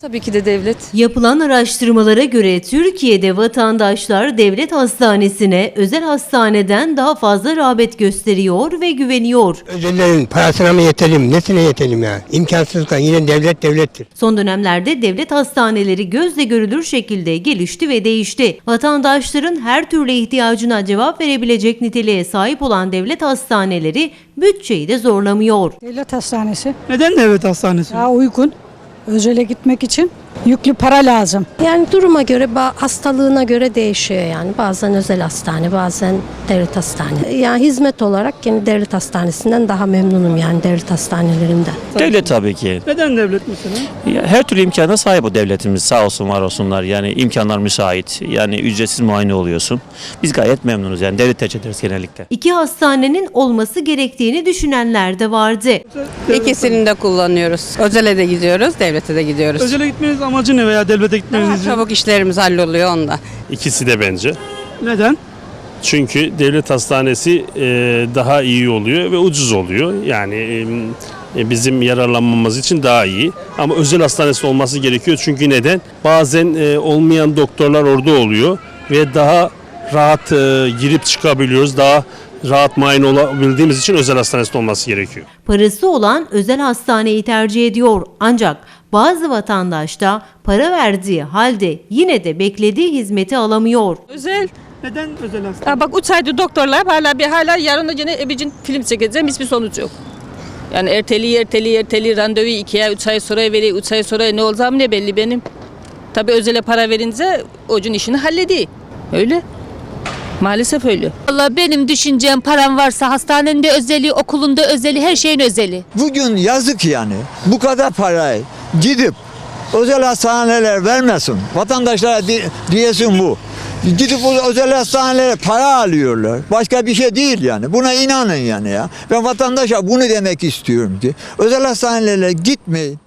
Tabii ki de devlet. Yapılan araştırmalara göre Türkiye'de vatandaşlar devlet hastanesine özel hastaneden daha fazla rağbet gösteriyor ve güveniyor. Özellerin parasına mı yetelim, nesine yetelim ya? İmkansızken yine devlet devlettir. Son dönemlerde devlet hastaneleri gözle görülür şekilde gelişti ve değişti. Vatandaşların her türlü ihtiyacına cevap verebilecek niteliğe sahip olan devlet hastaneleri bütçeyi de zorlamıyor. Devlet hastanesi Neden devlet hastanesi? daha uygun. Özele gitmek için yüklü para lazım. Yani duruma göre, hastalığına göre değişiyor yani. Bazen özel hastane, bazen devlet hastane. Yani hizmet olarak yine devlet hastanesinden daha memnunum yani devlet hastanelerinden. Devlet tabii ki. Neden devlet mesela? Ya Her türlü imkana sahip o devletimiz sağ olsun var olsunlar. Yani imkanlar müsait. Yani ücretsiz muayene oluyorsun. Biz gayet memnunuz yani devlet tercih ederiz genellikle. İki hastanenin olması gerektiğini düşünenler de vardı. İkisini de kullanıyoruz. Özele de gidiyoruz, devlete de gidiyoruz. Özele gitmeniz amacı ne veya devlete Daha çabuk işlerimiz halloluyor onda. İkisi de bence. Neden? Çünkü devlet hastanesi e, daha iyi oluyor ve ucuz oluyor. Yani e, bizim yararlanmamız için daha iyi. Ama özel hastanesi olması gerekiyor. Çünkü neden? Bazen e, olmayan doktorlar orada oluyor ve daha rahat e, girip çıkabiliyoruz. Daha rahat muayene olabildiğimiz için özel hastanesi olması gerekiyor. Parası olan özel hastaneyi tercih ediyor. Ancak bazı vatandaş da para verdiği halde yine de beklediği hizmeti alamıyor. Özel. Neden özel hastane? Ya bak üç aydır doktorlar hala bir hala yarın da yine ebicin film çekeceğim hiçbir sonuç yok. Yani erteli erteli erteli randevu iki ay üç ay sonra veriyor üç ay sonra ne olacağım ne belli benim. Tabii özele para verince ocun işini hallediyor. Öyle. Maalesef öyle. Valla benim düşüncem param varsa hastanenin de özeli, okulunda özeli, her şeyin özeli. Bugün yazık yani. Bu kadar parayı gidip özel hastaneler vermesin. Vatandaşlara di- diyesin bu. Gidip özel hastanelere para alıyorlar. Başka bir şey değil yani. Buna inanın yani ya. Ben vatandaşa bunu demek istiyorum ki. Özel hastanelere gitmeyin.